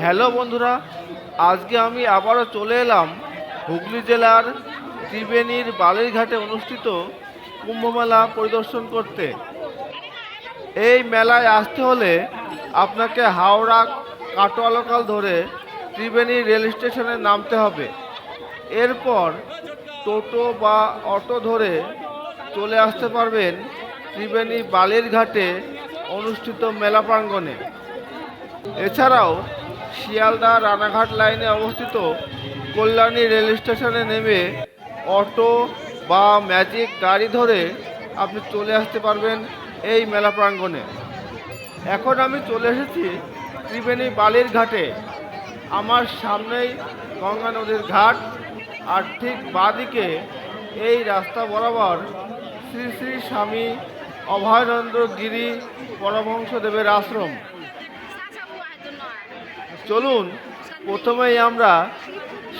Hello বন্ধুরা, আজকে আমি আবারও চলে এলাম হুগলি জেলার ত্রিবেণীর বালিরঘাটে অনুষ্ঠিত কুম্ভমেলা পরিদর্শন করতে। এই মেলায় আসতে হলে আপনাকে হাওড়া কাটোয়া লোকাল ধরে ত্রিবেণী রেল স্টেশনে নামতে হবে। এরপর টোটো বা অটো ধরে চলে আসতে পারবেন ত্রিবেণী বালিরঘাটে অনুষ্ঠিত মেলা প্রাঙ্গণে। এছাড়াও শিয়ালদা রানাঘাট লাইনে অবস্থিত কল্যাণী রেল স্টেশনে নেমে অটো বা ম্যাজিক গাড়ি ধরে আপনি চলে আসতে পারবেন এই মেলা প্রাঙ্গণে। এখন আমি চলে এসেছি ত্রিবেণী বালির ঘাটে। আমার সামনেই গঙ্গা নদীর ঘাট আর ঠিক বাঁদিকে এই রাস্তা বরাবর শ্রী শ্রী স্বামী অভয়ানন্দ গিরি পরমহংসদেবের আশ্রম। চলুন, প্রথমেই আমরা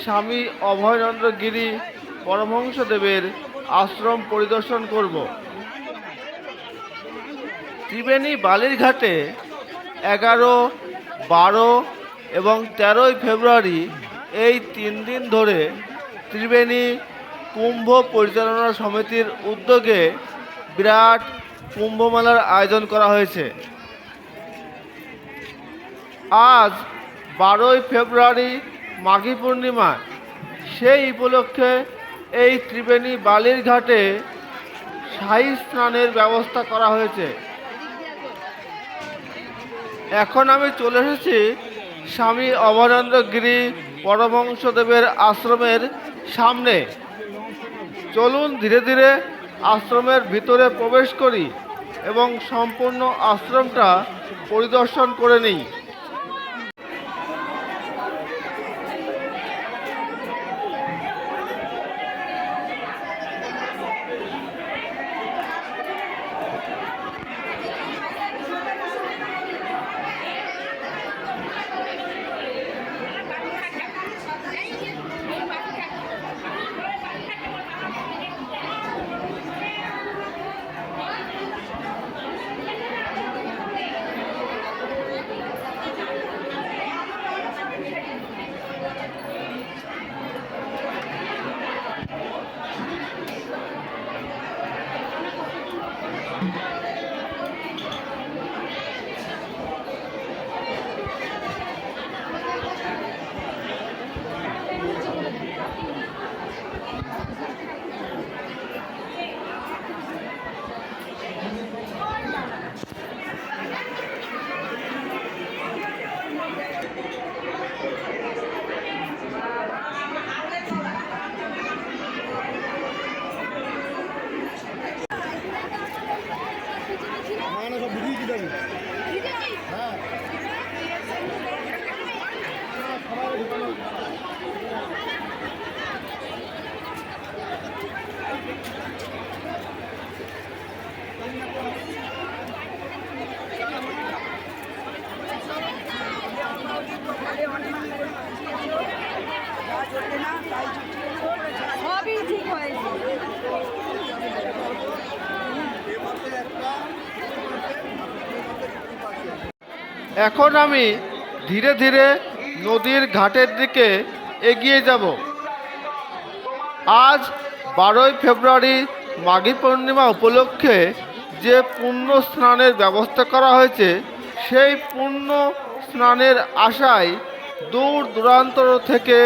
স্বামী অভয়ানন্দ গিরি পরমহংসদেবের আশ্রম পরিদর্শন করব। ত্রিবেণী বালিরঘাটে এগারো, বারো এবং তেরোই ফেব্রুয়ারি এই তিন দিন ধরে ত্রিবেণী কুম্ভ পরিচালনা সমিতির উদ্যোগে বিরাট কুম্ভমেলার আয়োজন করা হয়েছে। আজ বারোই ফেব্রুয়ারি মাঘী পূর্ণিমা। সেই উপলক্ষে এই ত্রিবেণী বালির ঘাটে শাহী স্নানের ব্যবস্থা করা হয়েছে। এখন আমি চলে এসেছি স্বামী অভয়ানন্দ গিরি পরমংশদেবের আশ্রমের সামনে। চলুন ধীরে ধীরে আশ্রমের ভিতরে প্রবেশ করি এবং সম্পূর্ণ আশ্রমটা পরিদর্শন করে নিই। এখন আমি ধীরে ধীরে নদীর ঘাটের দিকে এগিয়ে যাব। আজ বারোই ফেব্রুয়ারি মাঘী পূর্ণিমা উপলক্ষে যে পুণ্য স্নানের ব্যবস্থা করা হয়েছে, সেই পুণ্য স্নানের আশায় দূর দূরান্ত থেকে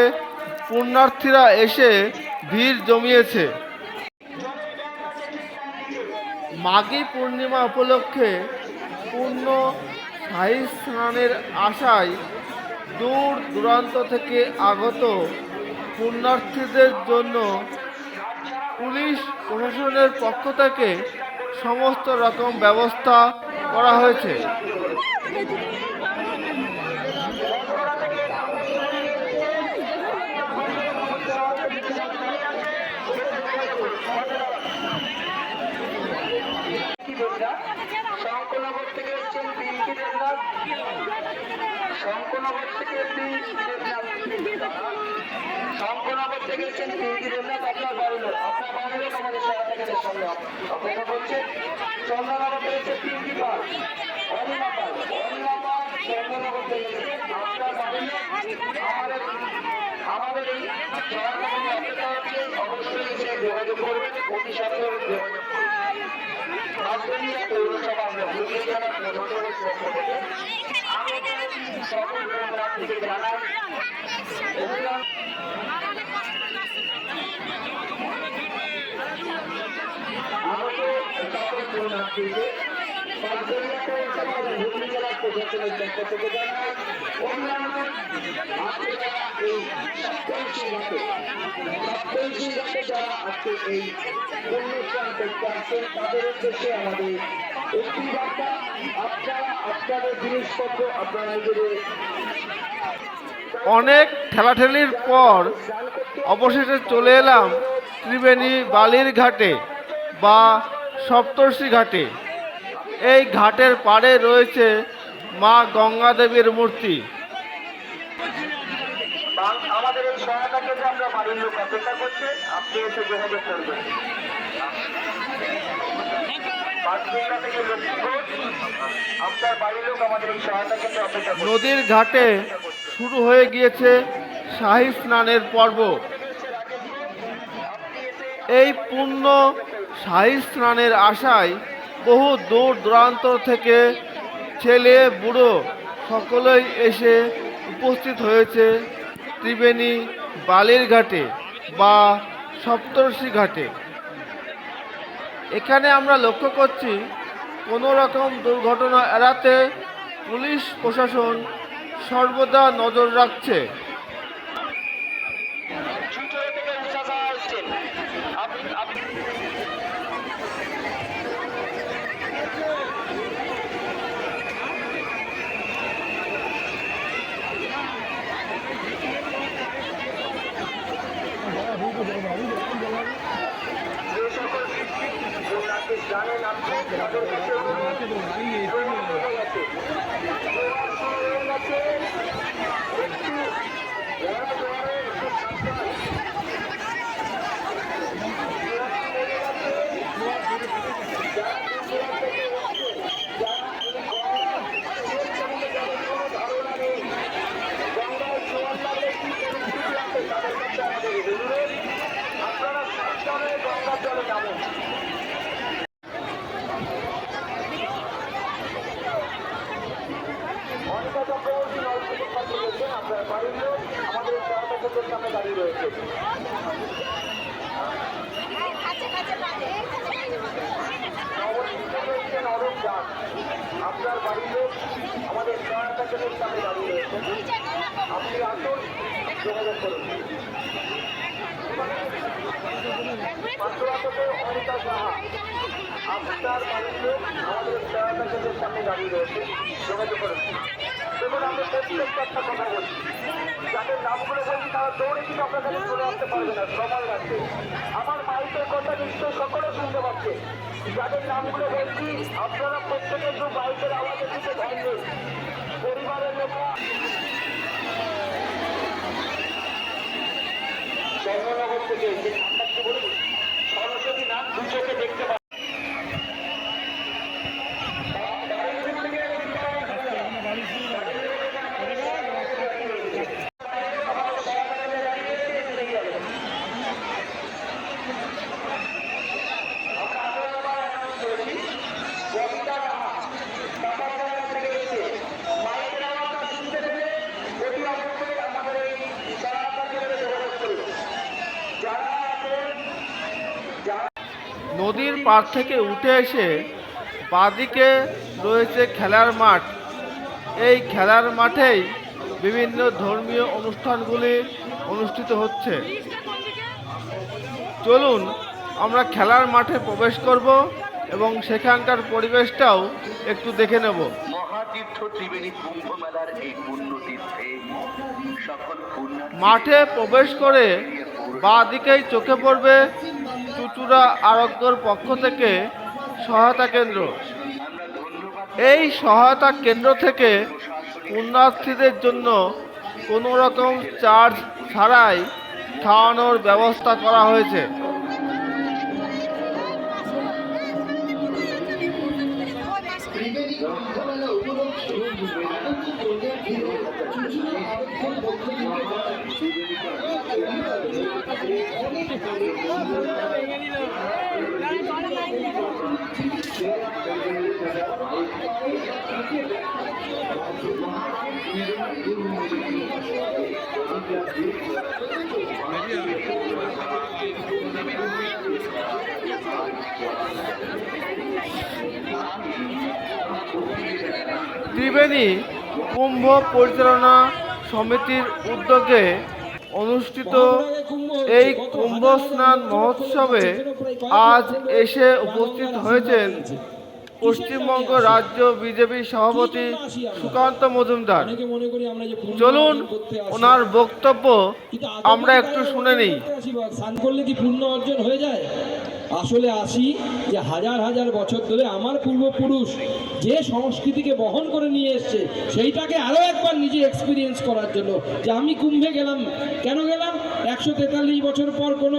পুণ্যার্থীরা এসে ভিড় জমিয়েছে। মাঘী পূর্ণিমা উপলক্ষে পূর্ণ শাহী স্নানের আশায় দূর দূরান্ত থেকে আগত পুণ্যার্থীদের জন্য পুলিশ প্রশাসনের পক্ষ থেকে সমস্ত রকম ব্যবস্থা করা হয়েছে। শঙ্কনগর থেকে শঙ্কনগর থেকে এসেছেন পিঙ্কি দেবনাথ আপনার বাড়ির লোক আপনার বাড়ির লোক আমাদের সারা থেকে সঙ্গে অপেক্ষা করছেন চন্দ্রনগর থেকে এসেছে পিঙ্কি চন্দ্রনগর থেকে আপনার বাড়ির লোক আমাদের আমাদের এই হচ্ছে অবশ্যই সে যোগাযোগ করবেন। অতি সত্ত্বেও যোগাযোগ করবেন। পৌরসভা আমরা হুগলি জেলার থেকে সকল গ্রামবাসীকে জানাই আমাদের সকল জেলার প্রশাসনের পক্ষ আমাদের একটি বার্তা আপনারা আপনাদের জিনিসপত্র আপনারা নিজেদের অনেক ঠেলাঠেলির পর অবশেষে চলে এলাম ত্রিবেণী বালির ঘাটে বা সপ্তর্ষি ঘাটে। এই ঘাটের পাড়ে রয়েছে মা গঙ্গা দেবীর মূর্তি। আমাদের এই সহায়তা আমরা বাড়ির লোক অপেক্ষা করছেন আপনি এসে যোগাযোগ করবেন বাগদিঘা থেকে লক্ষ্মী ঘোষ আপনার বাড়ির লোক আমাদের এই সহায়তা কেন্দ্রে অপেক্ষা করছেন নদীর ঘাটে শুরু হয়ে গিয়েছে শাহী স্নানের পর্ব। এই পূর্ণ শাহী স্নানের আশায় বহু দূর দূরান্ত থেকে ছেলে, বুড়ো সকলেই এসে উপস্থিত হয়েছে ত্রিবেণী বালির ঘাটে বা সপ্তর্ষি ঘাটে। এখানে আমরা লক্ষ্য করছি কোনো রকম দুর্ঘটনা এড়াতে পুলিশ প্রশাসন সর্বদা নজর রাখছে চুচড়ে থেকে উষা সাহা এসছেন আপনি আপনি যে সকল আপনাকে জানেন আপনি তাদের কাছে অনুরোধ হয়ে গেছে হয়ে গেছে একটু বড় জোয়ারে একটু সাবধান আপনারা সাবধানে গঙ্গার জলে যাবেন অনিতা চক্রবর্তী নলকূপের পাশে রয়েছেন আপনার বাড়ির লোক আমাদের এই সহায়তা কেন্দ্রের সামনে দাঁড়িয়ে রয়েছে নবদ্বীপ থেকে এসছেন অরূপ দাস আপনার বাড়ির লোক আমাদের সামনে দাঁড়িয়ে রয়েছেন আপনি আসুন যোগাযোগ করুন অনিতা সাহা আপনার আমাদের সামনে দাঁড়িয়ে রয়েছে যোগাযোগ করুন দেখুন আমরা প্রত্যেকটা যাদের নামগুলো তারা দৌড়ে কিন্তু আপনার চলে আসতে পারবে না সময় লাগবে আমার মাইকের কথা নিশ্চয়ই সকলে শুনতে পাচ্ছে যাদের নামগুলো বলছি আপনারা প্রত্যেকে একটু বাইকের আওয়াজের দিকে দিন জন্মনগর থেকে যে নাম্বারটি বলুন সরস্বতী নাম দু চোখে দেখতে পান নদীর পাড় থেকে উঠে এসে বাদিকে রয়েছে খেলার মাঠ। এই খেলার মাঠেই বিভিন্ন ধর্মীয় অনুষ্ঠানগুলি অনুষ্ঠিত হচ্ছে। চলুন আমরা খেলার মাঠে প্রবেশ করব এবং সেখানকার পরিবেশটাও একটু দেখে নেব। মহাতীর্থ ত্রিবেণী কুম্ভ মেলার এই পুণ্য সকল মাঠে প্রবেশ করে বাঁ দিকেই চোখে পড়বে চুচুড়া আরোগ্যর পক্ষ থেকে সহায়তা কেন্দ্র। এই সহায়তা কেন্দ্র থেকে পুণ্যার্থীদের জন্য কোনো রকম চার্জ ছাড়াই খাওয়ানোর ব্যবস্থা করা হয়েছে। ত্রিবেণী কুম্ভ পরিচালনা সমিতির উদ্যোগে অনুষ্ঠিত এই কুম্ভ স্নান মহোৎসবে আজ এসে উপস্থিত হয়েছেন পশ্চিমবঙ্গ রাজ্য বিজেপি সভাপতি সুকান্ত মজুমদার। চলুন। ওনার বক্তব্য আমরা একটু শুনে নিই। করলে কি পুণ্য অর্জন হয়ে যায়? আসলে আসি যে হাজার হাজার বছর ধরে আমার পূর্বপুরুষ যে সংস্কৃতিকে বহন করে নিয়ে এসছে, সেইটাকে আরও একবার নিজে এক্সপিরিয়েন্স করার জন্য। যে আমি কুম্ভে গেলাম, কেন গেলাম? একশো তেতাল্লিশ বছর পর কোনো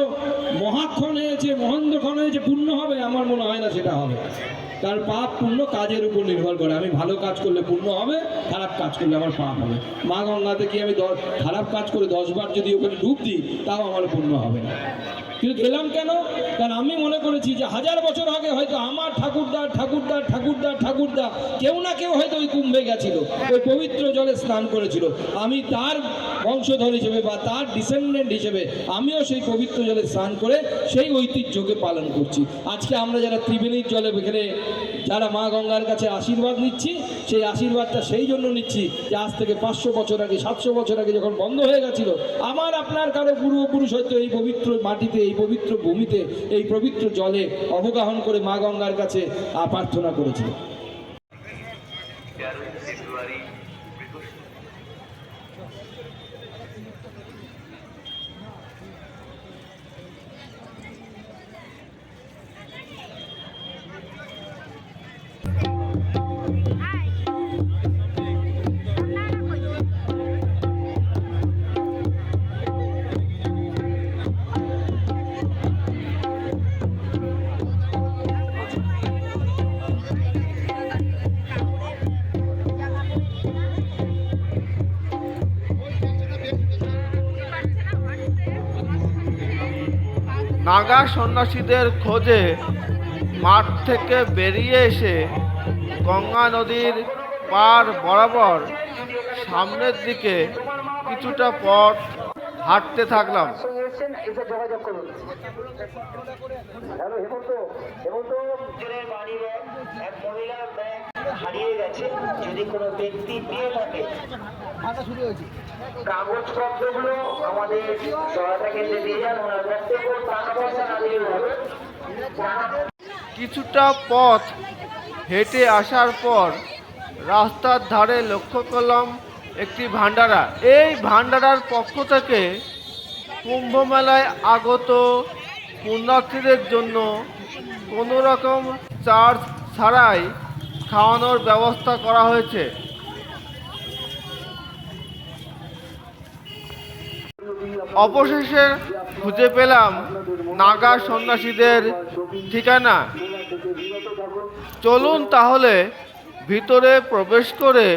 মহাক্ষণ হয়েছে, মহেন্দ্রক্ষণ হয়েছে, পূর্ণ হবে, আমার মনে হয় না সেটা হবে। তার পাপ পুণ্য কাজের উপর নির্ভর করে। আমি ভালো কাজ করলে পুণ্য হবে, খারাপ কাজ করলে আমার পাপ হবে। মা গঙ্গাতে কি আমি খারাপ কাজ করে দশবার যদি ওখানে ডুব দিই, তাও আমার পুণ্য হবে না। কিন্তু গেলাম কেন? কারণ আমি মনে করেছি যে হাজার বছর আগে হয়তো আমার ঠাকুরদা ঠাকুরদা ঠাকুরদা ঠাকুরদা কেউ না কেউ হয়তো ওই কুম্ভে গেছিল, ওই পবিত্র জলে স্নান করেছিল। আমি তার বংশধর হিসেবে বা তার ডিসেন্ডেন্ট হিসেবে আমিও সেই পবিত্র জলে স্নান করে সেই ঐতিহ্যকে পালন করছি। আজকে আমরা যারা ত্রিবেণীর জলে এখানে যারা মা গঙ্গার কাছে আশীর্বাদ নিচ্ছি, সেই আশীর্বাদটা সেই জন্য নিচ্ছি যে আজ থেকে পাঁচশো বছর আগে, সাতশো বছর আগে যখন বন্ধ হয়ে গেছিল, আমার, আপনার, কারও পূর্বপুরুষ হয়তো এই পবিত্র মাটিতে এই পবিত্র ভূমিতে এই পবিত্র জলে অবগাহন করে মা গঙ্গার কাছে প্রার্থনা করেছিল। নাগা সন্ন্যাসীদের খোঁজে মাঠ থেকে বেরিয়ে এসে গঙ্গা নদীর পার বরাবর সামনের দিকে কিছুটা পথ হাঁটতে থাকলাম। এসেছেন এসে যোগাযোগ করুন। হ্যালো হেমন্ত হেমন্ত। এক মহিলার ব্যাগ হারিয়ে গেছে যদি কোনো ব্যক্তি পেয়ে থাকে। কাগজপত্রগুলো আমাদের সহায়তা কেন্দ্রে দিয়ে যান ওনার বক্তব্য টাকা পয়সা না হবে কিছুটা পথ হেঁটে আসার পর রাস্তার ধারে লক্ষ্য করলাম একটি ভান্ডারা এই ভান্ডারার পক্ষ থেকে কুম্ভ মেলায় আগত পুণ্যার্থীদের জন্য কোনো রকম চার্জ ছাড়াই খাওয়ানোর ব্যবস্থা করা হয়েছে। অবশেষে খুঁজে পেলাম নাগা সন্ন্যাসীদের ঠিকানা। চলুন তাহলে ভিতরে প্রবেশ করে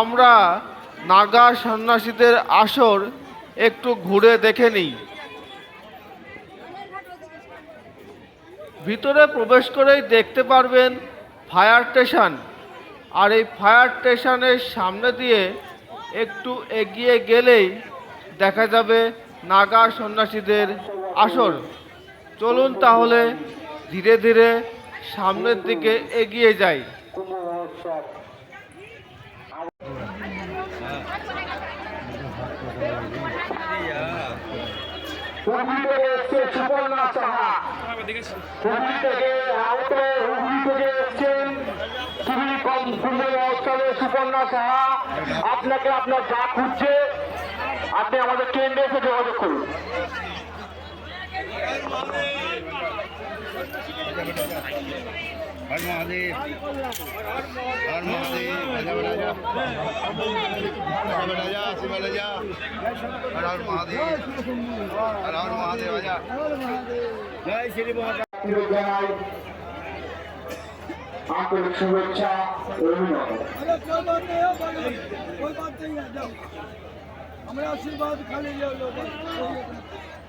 আমরা নাগা সন্ন্যাসীদের আসর একটু ঘুরে দেখে নিই। ভিতরে প্রবেশ করেই দেখতে পারবেন ফায়ার স্টেশন। আর এই ফায়ার স্টেশনের সামনে দিয়ে একটু এগিয়ে গেলেই দেখা যাবে নাগা সন্ন্যাসীদের আসর। চলুন তাহলে ধীরে ধীরে সামনের দিকে এগিয়ে যাই কুম্ভ মহোৎসব হুগলি থেকে এসছে সুপর্ণা সাহা হুগলি থেকে আহত হুগলি থেকে এসছেন মহোৎসবে সুপর্ণা সাহা। আপনাকে আপনার যা খুঁজছে, আপনি আমাদের কেন্দ্রে এসে যোগাযোগ করুন। हर महादेव हर महादेव आजा बेटा जा आजा बेटा जा शिवल जा हर हर महादेव हर हर महादेव आजा जय श्री महादेव জানাই আন্তরিক শুভেচ্ছা ও অভিনন্দন अरे कोई बात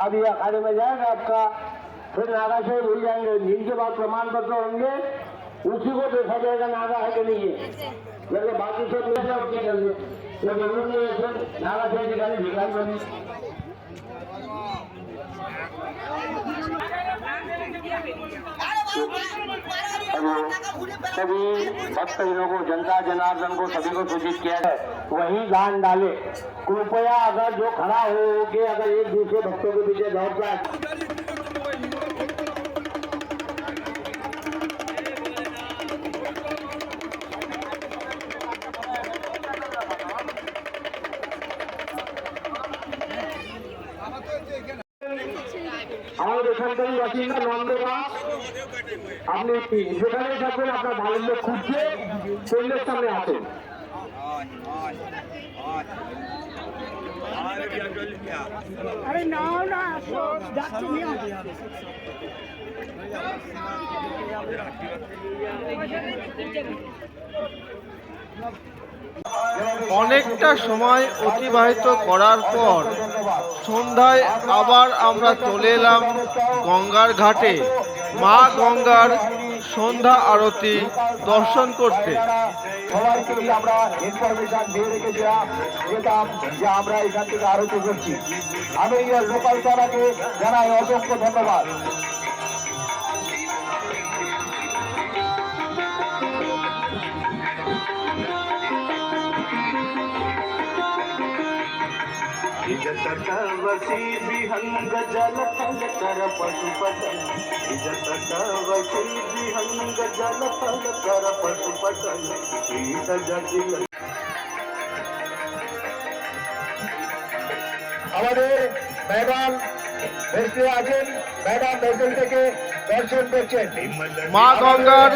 अभी अखाड़े में जाएगा, आपका फिर नागा से भूल जाएँगे। जिनके बाद प्रमाण पत्र होंगे, उसी को देखा जाएगा नागा है कि नहीं है। जैसे बाकी सब मिल जाए, उसके ज़रूर नागा से निकाली भिखारी बनी सभी भक्तजनों को, जनता, जनार्दन को, सभी को सूचित किया है। वही दान डाले। कृपया अगर जो खड़ा हो के अगर एक दूसरे भक्तों के पीछे दौड़ जाए ব্যক্তি যেখানে থাকবেন আপনার খুঁজছে সামনে আসেন। অনেকটা সময় অতিবাহিত করার পর সন্ধ্যায় আবার আমরা চলে এলাম গঙ্গার ঘাটে। মা গঙ্গার সন্ধ্যা আরতি দর্শন করতে। আমরা দিয়ে যেতাম যে আমরা এখান থেকে আরতি করছি। আমি লোকাল তারাকে জানাই অসংখ্য ধন্যবাদ। আমাদের ম্যাডাম ভেসে আছেন ম্যাডাম ভেসেল থেকে দর্শন করছেন। মা গঙ্গার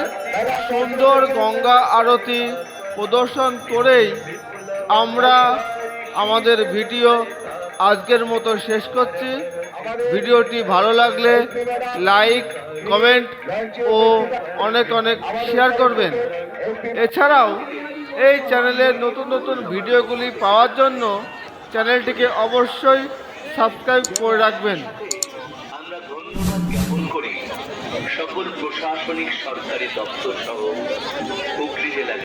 সুন্দর গঙ্গা আরতি প্রদর্শন করেই আমরা আমাদের ভিডিও আজকের মতো শেষ করছি। ভিডিওটি ভালো লাগলে লাইক, কমেন্ট ও অনেক অনেক শেয়ার করবেন। এছাড়াও এই চ্যানেলের নতুন নতুন ভিডিওগুলি পাওয়ার জন্য চ্যানেলটিকে অবশ্যই সাবস্ক্রাইব করে রাখবেন। সকল প্রশাসনিক, সরকারি দপ্তর সহ হুগলি জেলা